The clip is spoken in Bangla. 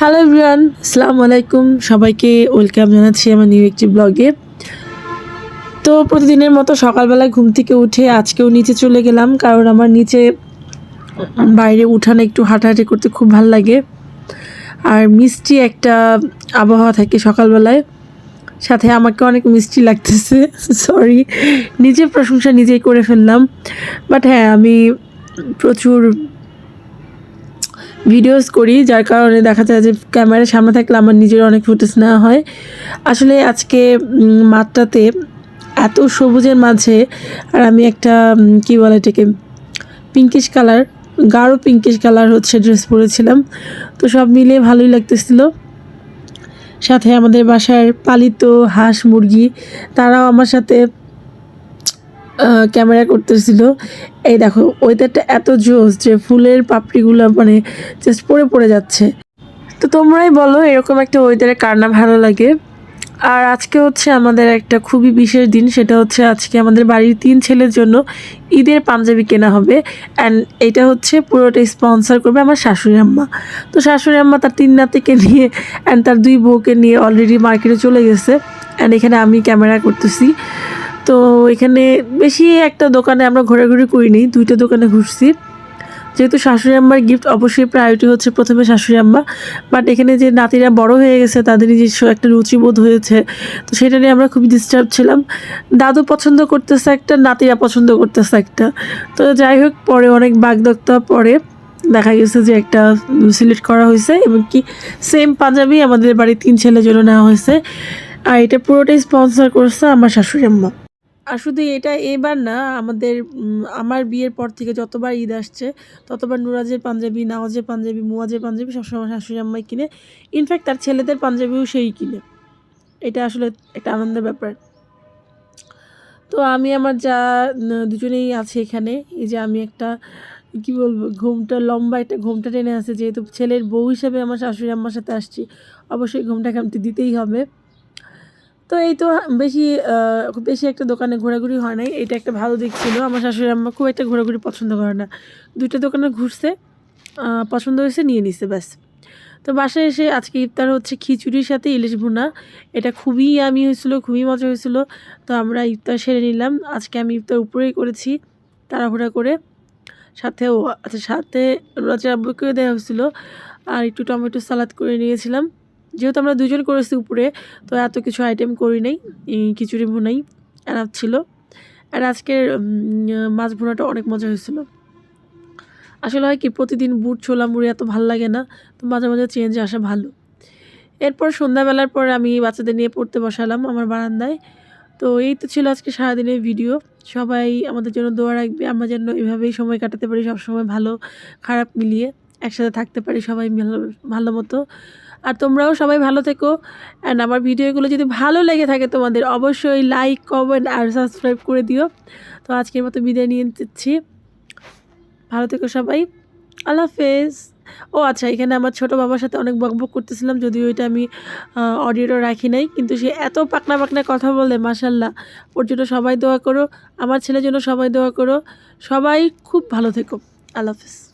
হ্যালো এভরিওয়ান আসসালামু আলাইকুম সবাইকে ওয়েলকাম জানাচ্ছি আমার নিউ একটি ব্লগে তো প্রতিদিনের মতো সকালবেলা ঘুম থেকে উঠে আজকেও নিচে চলে গেলাম, কারণ আমার নিচে বাইরে উঠানে একটু হাঁটাহাঁটি করতে খুব ভালো লাগে। আর মিষ্টি একটা আবহাওয়া থাকে সকালবেলায়, সাথে আমাকে অনেক মিষ্টি লাগতেছে। সরি নিজের প্রশংসা নিজেই করে ফেললাম। বাট হ্যাঁ আমি প্রচুর ভিডিওস করি, যার কারণে দেখা যায় যে ক্যামেরার সামনে থাকলে আমার নিজের অনেক ফুটেজ নেওয়া হয়। আসলে আজকে মাঠটাতে এত সবুজের মাঝে, আর আমি একটা কি বলে এটাকে পিঙ্কিশ কালার গাঢ় পিঙ্কিশ কালার হচ্ছে ড্রেস পরেছিলাম। তো সব মিলিয়ে ভালোই লাগতেছিল। সাথে আমাদের বাসার পালিত হাঁস মুরগি, তারাও আমার সাথে ক্যামেরা করতেছিল। এই দেখো ওয়েদারটা এত জোস যে ফুলের পাপড়িগুলো মানে জাস্ট পড়ে পড়ে যাচ্ছে। তো তোমরাই বলো, এরকম একটা ওয়েদারে কার না ভালো লাগে? আর আজকে হচ্ছে আমাদের একটা খুবই বিশেষ দিন, সেটা হচ্ছে আজকে আমাদের বাড়ির তিন ছেলের জন্য ঈদের পাঞ্জাবি কেনা হবে। অ্যান্ড এটা হচ্ছে পুরোটা স্পন্সর করবে আমার শাশুড়ি আম্মা। তো শাশুড়ি আম্মা তার তিন নাতিকে নিয়ে অ্যান্ড তার দুই বউকে নিয়ে অলরেডি মার্কেটে চলে গেছে। অ্যান্ড এখানে আমি ক্যামেরা করতেছি। তো এখানে বেশি একটা দোকানে আমরা ঘোরাঘুরি করিনি, দুইটা দোকানে ঘুরছি। যেহেতু শাশুড়ি আম্মার গিফট অবশ্যই প্রায়োরিটি হচ্ছে প্রথমে শাশুড়ি আম্মা। বাট এখানে যে নাতিরা বড় হয়ে গেছে, তাদের নিজস্ব একটা রুচিবোধ হয়েছে। তো সেটা নিয়ে আমরা খুবই ডিস্টার্ব ছিলাম। দাদু পছন্দ করতেছে একটা, নাতিরা পছন্দ করতেছে একটা। তো যাই হোক, পরে অনেক বাগদত্তা পরে দেখা গেছে যে একটা সিলেক্ট করা হয়েছে এবং কি সেম পাঞ্জাবি আমাদের বাড়ির তিন ছেলের জন্য নেওয়া হয়েছে। আর এটা পুরোটাই স্পন্সর করছে আমার শাশুড়ি আম্মা। আর শুধু এটা এবার না, আমাদের আমার বিয়ের পর থেকে যতবার ঈদ আসছে, ততবার নুরাজের পাঞ্জাবি, নওয়াজের পাঞ্জাবি, মুয়াজের পাঞ্জাবি সবসময় শাশুড়ি আম্মাই কিনে। ইনফ্যাক্ট তার ছেলেদের পাঞ্জাবিও সেই কিনে। এটা আসলে একটা আনন্দের ব্যাপার। তো আমি আমার যা দুজনেই আছে এখানে, এই যে আমি একটা, কি বলব, ঘুমটা লম্বা একটা ঘুমটা টেনে আছে, যেহেতু ছেলের বউ হিসেবে আমার শাশুড়ি আম্মার সাথে আসছি, অবশ্যই ঘুমটা খামতে দিতেই হবে। তো এই তো বেশি বেশি একটা দোকানে ঘোরাঘুরি হয় নাই। এটা একটা ভালো দিক ছিল। আমার শাশুড়ি আম্মা খুব একটা ঘোরাঘুরি পছন্দ করে না। দুইটা দোকানে ঘুরছে পছন্দ হয়েছে, নিয়ে নিছে, ব্যাস। তো বাসায় এসে আজকে ইফতার হচ্ছে খিচুড়ির সাথে ইলিশ ভুনা। এটা খুবই আমি হয়েছিল, খুবই মজা হয়েছিল। তো আমরা ইফতার সেরে নিলাম। আজকে আমি ইফতার উপরেই করেছি, তাড়াহুড়া করে। সাথে ও আচ্ছা সাথে রাজার আব্বুকেও দেওয়া হয়েছিল। আর একটু টমেটো সালাদ করে নিয়েছিলাম। যেহেতু আমরা দুজন করেছি উপরে, তো এত কিছু আইটেম করি নাই খিচুড়ি ভুনাই এনাফ ছিল। আর আজকের মাছ ভুনাটা অনেক মজা হয়েছিল। আসলে হয় কি, প্রতিদিন বুট, ছোলা, মুড়ি এত ভালো লাগে না, তো মাঝে মাঝে চেঞ্জ আসা ভালো। এরপর সন্ধ্যাবেলার পর আমি বাচ্চাদের নিয়ে পড়তে বসালাম আমার বারান্দায়। তো এই তো ছিল আজকে সারাদিনের ভিডিও সবাই আমাদের জন্য দোয়া রাখবে, আমরা যেন এভাবেই সময় কাটাতে পারি, সবসময় ভালো, খারাপ মিলিয়ে একসাথে থাকতে পারি সবাই ভালো ভালো মতো। আর তোমরাও সবাই ভালো থেকো। অ্যান্ড আমার ভিডিওগুলো যদি ভালো লেগে থাকে তোমাদের, অবশ্যই লাইক কমেন্ট আর সাবস্ক্রাইব করে দিও। তো আজকের মতো বিদায় নিয়ে নিচ্ছি। ভালো থেকো সবাই। আল্লাহ হাফেজ। ও আচ্ছা এখানে আমার ছোট বাবার সাথে অনেক বকবক করতেছিলাম, যদিও এটা আমি অডিওটা রাখি নাই। কিন্তু সে এত পাকনা পাকনা কথা বলে মাসাল্লাহ ওর জন্য সবাই দোয়া করো। আমার ছেলের জন্য সবাই দোয়া করো। সবাই খুব ভালো থেকো। আল্লাহ হাফেজ।